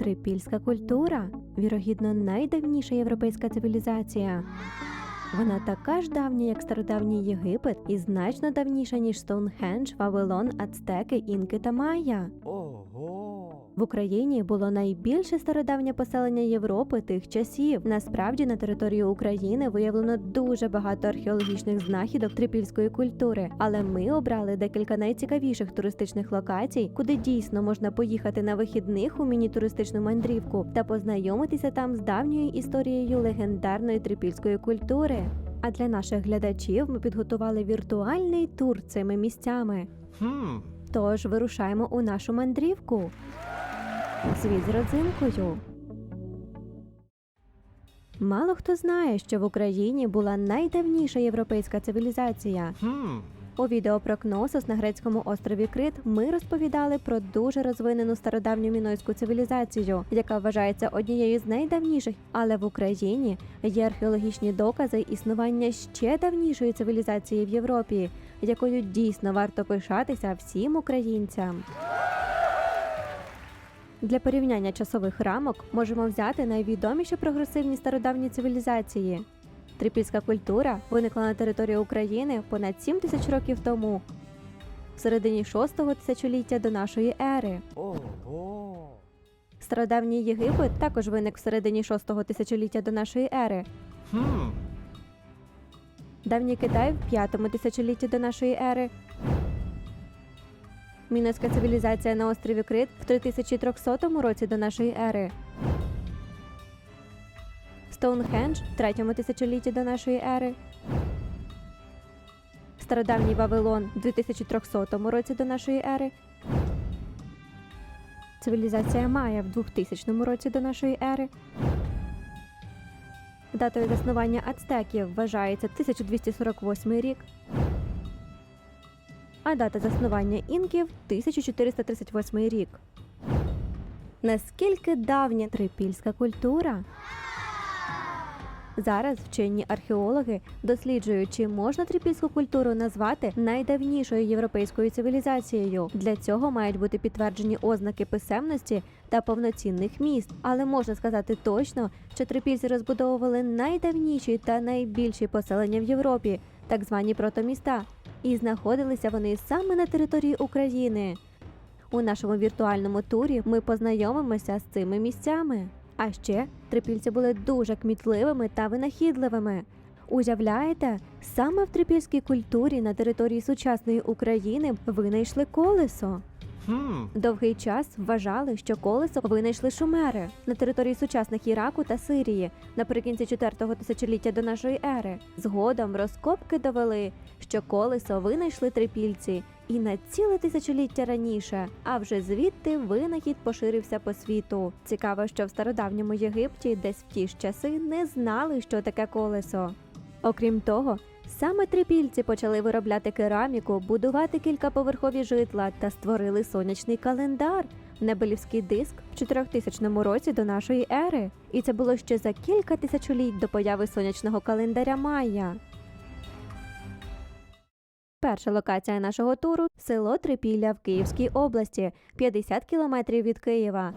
Трипільська культура вірогідно найдавніша європейська цивілізація. Вона така ж давня, як стародавній Єгипет, і значно давніша, ніж Стоунхендж, Вавилон, Ацтеки, Інки та Майя. Ого. В Україні було найбільше стародавнє поселення Європи тих часів. Насправді на території України виявлено дуже багато археологічних знахідок трипільської культури, але ми обрали декілька найцікавіших туристичних локацій, куди дійсно можна поїхати на вихідних у міні-туристичну мандрівку та познайомитися там з давньою історією легендарної трипільської культури. А для наших глядачів ми підготували віртуальний тур цими місцями. Хм. Тож вирушаємо у нашу мандрівку. Світ з родзинкою. Мало хто знає, що в Україні була найдавніша європейська цивілізація. Хм. У відео про Кносос на грецькому острові Крит ми розповідали про дуже розвинену стародавню мінойську цивілізацію, яка вважається однією з найдавніших. Але в Україні є археологічні докази існування ще давнішої цивілізації в Європі, якою дійсно варто пишатися всім українцям. Для порівняння часових рамок можемо взяти найвідоміші прогресивні стародавні цивілізації. Трипільська культура виникла на території України понад 7 тисяч років тому, в середині 6-го тисячоліття до нашої ери. Стародавній Єгипет також виник в середині 6-го тисячоліття до нашої ери. Давній Китай в 5-му тисячолітті до нашої ери. Мінойська цивілізація на острові Крит в 3300 році до нашої ери. Стоунхендж в 3 тисячолітті до нашої ери. Стародавній Вавилон в 2300 році до нашої ери. Цивілізація Майя в 2000 році до нашої ери. Датою заснування ацтеків вважається 1248 рік, а дата заснування інків 1438 рік. Наскільки давня трипільська культура? Зараз вчені археологи досліджують, чи можна трипільську культуру назвати найдавнішою європейською цивілізацією. Для цього мають бути підтверджені ознаки писемності та повноцінних міст. Але можна сказати точно, що трипільці розбудовували найдавніші та найбільші поселення в Європі, так звані протоміста, і знаходилися вони саме на території України. У нашому віртуальному турі ми познайомимося з цими місцями. А ще трипільці були дуже кмітливими та винахідливими. Уявляєте, саме в трипільській культурі на території сучасної України винайшли колесо. Довгий час вважали, що колесо винайшли шумери на території сучасних Іраку та Сирії наприкінці 4-го тисячоліття до нашої ери. Згодом розкопки довели, що колесо винайшли трипільці і на ціле тисячоліття раніше, а вже звідти винахід поширився по світу. Цікаво, що в стародавньому Єгипті десь в ті ж часи не знали, що таке колесо. Окрім того, саме трипільці почали виробляти кераміку, будувати кількаповерхові житла та створили сонячний календар. Небелівський диск в 4000 році до нашої ери, і це було ще за кілька тисячоліть до появи сонячного календаря Майя. Перша локація нашого туру село Трипілля в Київській області, 50 кілометрів від Києва.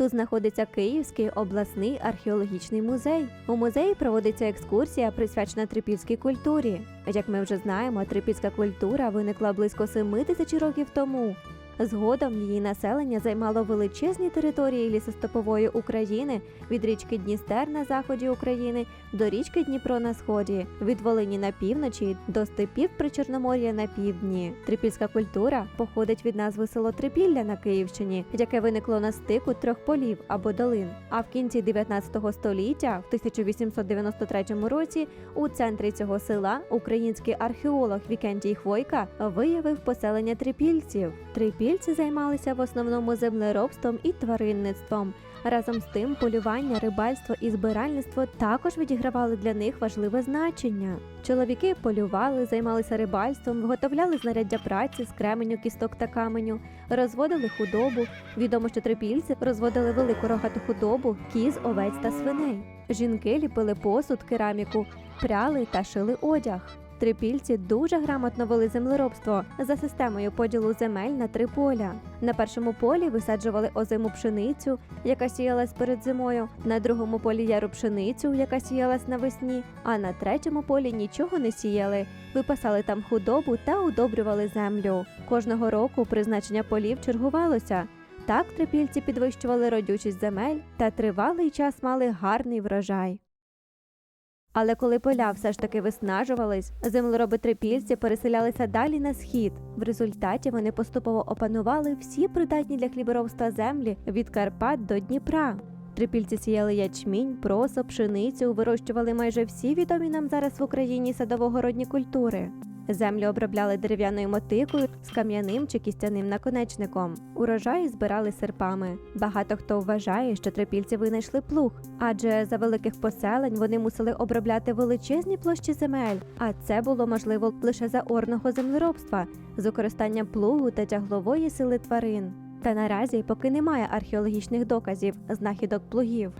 Тут знаходиться Київський обласний археологічний музей. У музеї проводиться екскурсія, присвячена трипільській культурі. Як ми вже знаємо, трипільська культура виникла близько 7 тисяч років тому. Згодом її населення займало величезні території лісостепової України від річки Дністер на заході України до річки Дніпро на сході, від Волині на півночі до степів Причорномор'я на півдні. Трипільська культура походить від назви село Трипілля на Київщині, яке виникло на стику трьох полів або долин. А в кінці 19 століття, в 1893 році, у центрі цього села український археолог Вікентій Хвойка виявив поселення трипільців. Трипільці займалися в основному землеробством і тваринництвом. Разом з тим, полювання, рибальство і збиральництво також відігравали для них важливе значення. Чоловіки полювали, займалися рибальством, виготовляли знаряддя праці з кременю, кісток та каменю, розводили худобу. Відомо, що трипільці розводили велику рогату худобу, кіз, овець та свиней. Жінки ліпили посуд, кераміку, пряли та шили одяг. Трипільці дуже грамотно вели землеробство за системою поділу земель на три поля. На першому полі висаджували озиму пшеницю, яка сіялась перед зимою, на другому полі яру пшеницю, яка сіялась навесні, а на третьому полі нічого не сіяли, випасали там худобу та удобрювали землю. Кожного року призначення полів чергувалося. Так трипільці підвищували родючість земель та тривалий час мали гарний врожай. Але коли поля все ж таки виснажувались, землероби трипільці переселялися далі на схід. В результаті вони поступово опанували всі придатні для хліборобства землі від Карпат до Дніпра. Трипільці сіяли ячмінь, просо, пшеницю, вирощували майже всі відомі нам зараз в Україні садово-городні культури. Землю обробляли дерев'яною мотикою з кам'яним чи кістяним наконечником. Урожаї збирали серпами. Багато хто вважає, що трипільці винайшли плуг, адже за великих поселень вони мусили обробляти величезні площі земель, а це було можливо лише за орного землеробства з використанням плугу та тяглової сили тварин. Та наразі поки немає археологічних доказів знахідок плугів.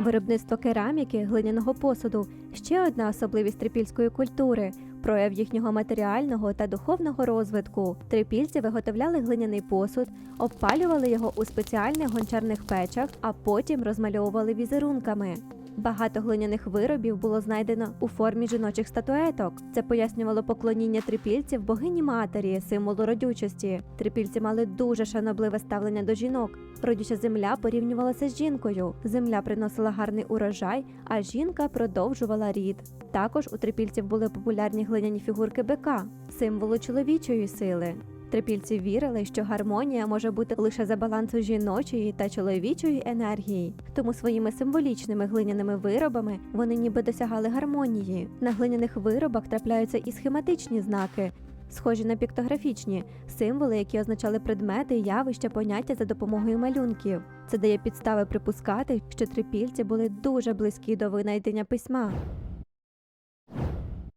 Виробництво кераміки, глиняного посуду ще одна особливість трипільської культури, прояв їхнього матеріального та духовного розвитку. Трипільці виготовляли глиняний посуд, обпалювали його у спеціальних гончарних печах, а потім розмальовували візерунками. Багато глиняних виробів було знайдено у формі жіночих статуеток. Це пояснювало поклоніння трипільців богині матері, символу родючості. Трипільці мали дуже шанобливе ставлення до жінок. Родюча земля порівнювалася з жінкою. Земля приносила гарний урожай, а жінка продовжувала рід. Також у трипільців були популярні глиняні фігурки бика, символу чоловічої сили. Трипільці вірили, що гармонія може бути лише за балансу жіночої та чоловічої енергії, тому своїми символічними глиняними виробами вони ніби досягали гармонії. На глиняних виробах трапляються і схематичні знаки, схожі на піктографічні символи, які означали предмети, явища, поняття за допомогою малюнків. Це дає підстави припускати, що трипільці були дуже близькі до винайдення письма.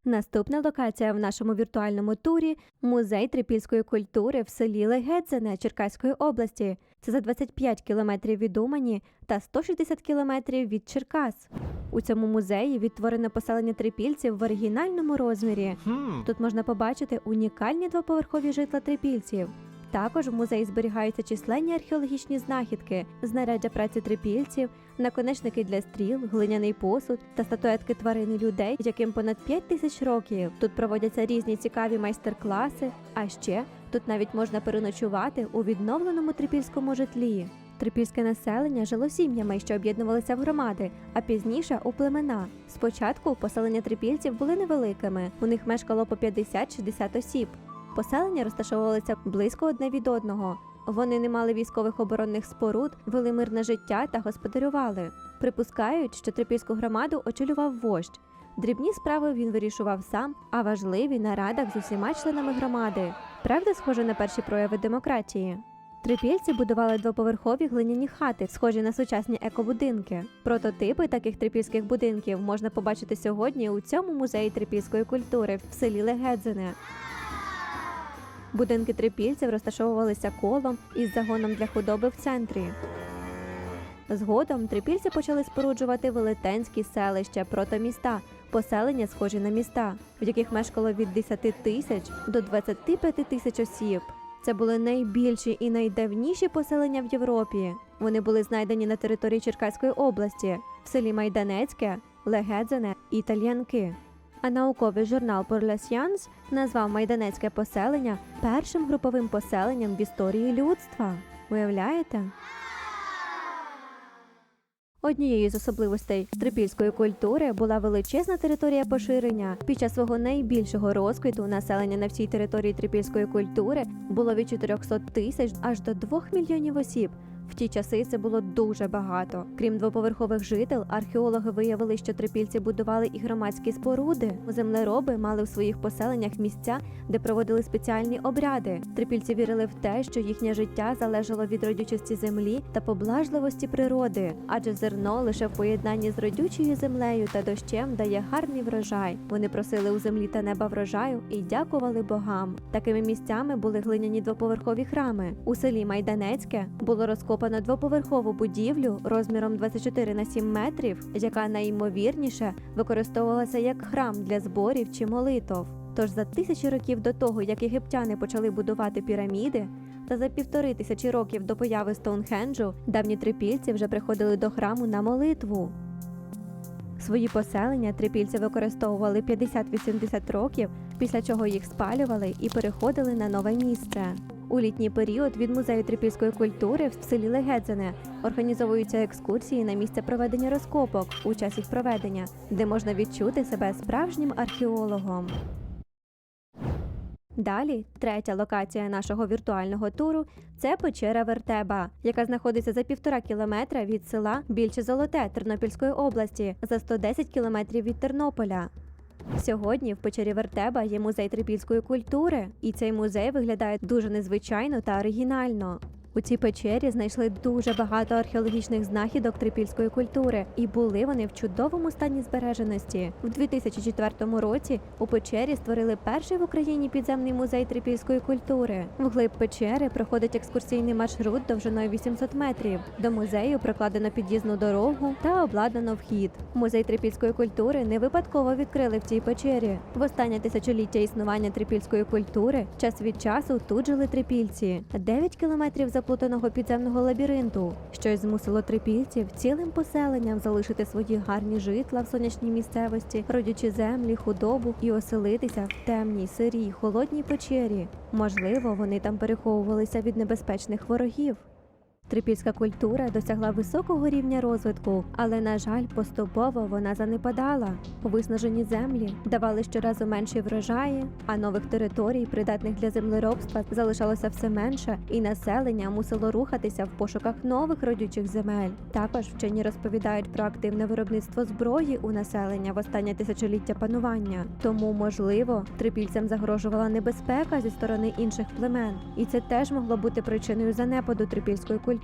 Наступна локація в нашому віртуальному турі музей трипільської культури в селі Легедзене Черкаської області. Це за 25 кілометрів від Умані та 160 кілометрів від Черкас. У цьому музеї відтворено поселення трипільців в оригінальному розмірі. Тут можна побачити унікальні двоповерхові житла трипільців. Також в музеї зберігаються численні археологічні знахідки, знаряддя праці трипільців, наконечники для стріл, глиняний посуд та статуетки тварин і людей, яким понад 5 тисяч років. Тут проводяться різні цікаві майстер-класи, а ще тут навіть можна переночувати у відновленому трипільському житлі. Трипільське населення жило сім'ями, що об'єднувалися в громади, а пізніше у племена. Спочатку поселення трипільців були невеликими, у них мешкало по 50-60 осіб. Поселення розташовувалися близько одне від одного. Вони не мали військових оборонних споруд, вели мирне життя та господарювали. Припускають, що трипільську громаду очолював вождь. Дрібні справи він вирішував сам, а важливі на радах з усіма членами громади. Правда, схоже на перші прояви демократії. Трипільці будували двоповерхові глиняні хати, схожі на сучасні екобудинки. Прототипи таких трипільських будинків можна побачити сьогодні у цьому музеї трипільської культури в селі Легедзине. Будинки трипільців розташовувалися колом із загоном для худоби в центрі. Згодом трипільці почали споруджувати велетенські селища протоміста, поселення схожі на міста, в яких мешкало від 10 тисяч до 25 тисяч осіб. Це були найбільші і найдавніші поселення в Європі. Вони були знайдені на території Черкаської області, в селі Майданецьке, Легедзене і Тальянки. А науковий журнал la назвав майданецьке поселення першим груповим поселенням в історії людства. Уявляєте? Однією з особливостей трипільської культури була величезна територія поширення. Під час свого найбільшого розквіту населення на всій території трипільської культури було від 400 тисяч аж до 2 мільйонів осіб. В ті часи це було дуже багато. Крім двоповерхових жител, археологи виявили, що трипільці будували і громадські споруди. Землероби мали в своїх поселеннях місця, де проводили спеціальні обряди. Трипільці вірили в те, що їхнє життя залежало від родючості землі та поблажливості природи, адже зерно лише в поєднанні з родючою землею та дощем дає гарний врожай. Вони просили у землі та неба врожаю і дякували богам. Такими місцями були глиняні двоповерхові храми. У селі Майданецьке було розкопано закопано двоповерхову будівлю розміром 24 на 7 метрів, яка найімовірніше використовувалася як храм для зборів чи молитов. Тож за тисячі років до того, як єгиптяни почали будувати піраміди, та за півтори тисячі років до появи Стоунхенджу давні трипільці вже приходили до храму на молитву. Свої поселення трипільці використовували 50-80 років, після чого їх спалювали і переходили на нове місце. У літній період від музею трипільської культури в селі Легедзине організовуються екскурсії на місце проведення розкопок у час їх проведення, де можна відчути себе справжнім археологом. Далі, третя локація нашого віртуального туру це печера Вертеба, яка знаходиться за півтора кілометра від села Більче Золоте Тернопільської області за 110 кілометрів від Тернополя. Сьогодні в печері Вертеба є музей трипільської культури, і цей музей виглядає дуже незвичайно та оригінально. У цій печері знайшли дуже багато археологічних знахідок трипільської культури, і були вони в чудовому стані збереженості. У 2004 році у печері створили перший в Україні підземний музей трипільської культури. Вглиб печери проходить екскурсійний маршрут довжиною 800 метрів. До музею прокладено під'їзну дорогу та обладнано вхід. Музей трипільської культури не випадково відкрили в цій печері. В останнє тисячоліття існування трипільської культури час від часу тут жили трипільці. 9 кілометрів заплутаного підземного лабіринту, що й змусило трипільців цілим поселенням залишити свої гарні житла в сонячній місцевості, родючі землі, худобу і оселитися в темній, сирій, холодній печері. Можливо, вони там переховувалися від небезпечних ворогів. Трипільська культура досягла високого рівня розвитку, але, на жаль, поступово вона занепадала. Виснажені землі давали щоразу менші врожаї, а нових територій, придатних для землеробства, залишалося все менше, і населення мусило рухатися в пошуках нових родючих земель. Також вчені розповідають про активне виробництво зброї у населення в останнє тисячоліття панування. Тому, можливо, трипільцям загрожувала небезпека зі сторони інших племен, і це теж могло бути причиною занепаду трипільської культури.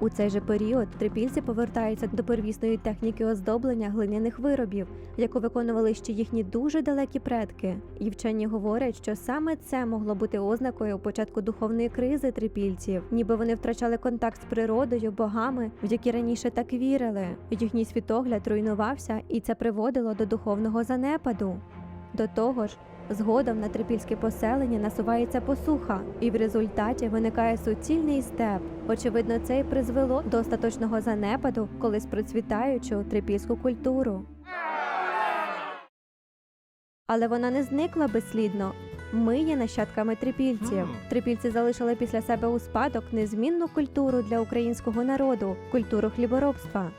У цей же період трипільці повертаються до первісної техніки оздоблення глиняних виробів, яку виконували ще їхні дуже далекі предки. І вчені говорять, що саме це могло бути ознакою початку духовної кризи трипільців, ніби вони втрачали контакт з природою, богами, в які раніше так вірили. Їхній світогляд руйнувався, і це приводило до духовного занепаду. До того ж, згодом на трипільське поселення насувається посуха, і в результаті виникає суцільний степ. Очевидно, це й призвело до остаточного занепаду колись процвітаючу трипільську культуру. Але вона не зникла безслідно. Ми є нащадками трипільців. Трипільці залишили після себе у спадок незмінну культуру для українського народу культуру хліборобства.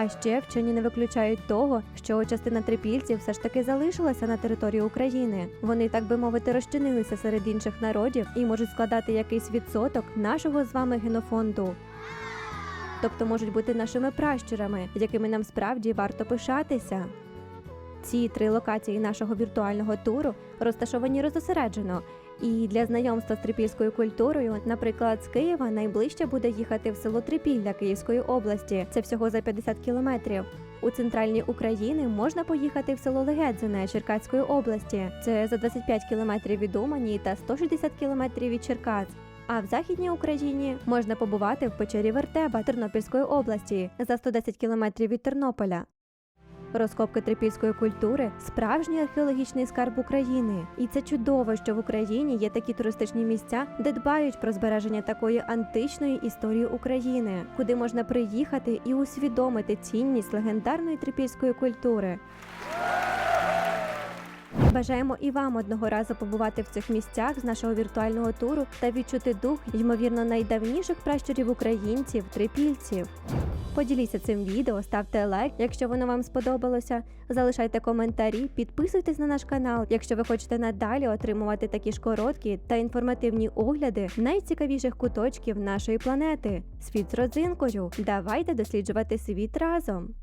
А ще вчені не виключають того, що частина трипільців все ж таки залишилася на території України. Вони, так би мовити, розчинилися серед інших народів і можуть складати якийсь відсоток нашого з вами генофонду. Тобто можуть бути нашими пращурами, якими нам справді варто пишатися. Ці три локації нашого віртуального туру розташовані розосереджено. І для знайомства з трипільською культурою, наприклад, з Києва найближче буде їхати в село Трипілля Київської області. Це всього за 50 кілометрів. У центральній Україні можна поїхати в село Легедзине Черкаської області. Це за 25 кілометрів від Умані та 160 кілометрів від Черкас. А в західній Україні можна побувати в печері Вертеба Тернопільської області за 110 кілометрів від Тернополя. Розкопки трипільської культури справжній археологічний скарб України, і це чудово, що в Україні є такі туристичні місця, де дбають про збереження такої античної історії України, куди можна приїхати і усвідомити цінність легендарної трипільської культури. Бажаємо і вам одного разу побувати в цих місцях з нашого віртуального туру та відчути дух ймовірно найдавніших пращурів українців трипільців. Поділіться цим відео, ставте лайк, якщо воно вам сподобалося. Залишайте коментарі, підписуйтесь на наш канал, якщо ви хочете надалі отримувати такі ж короткі та інформативні огляди найцікавіших куточків нашої планети. Світ з родзинкою. Давайте досліджувати світ разом.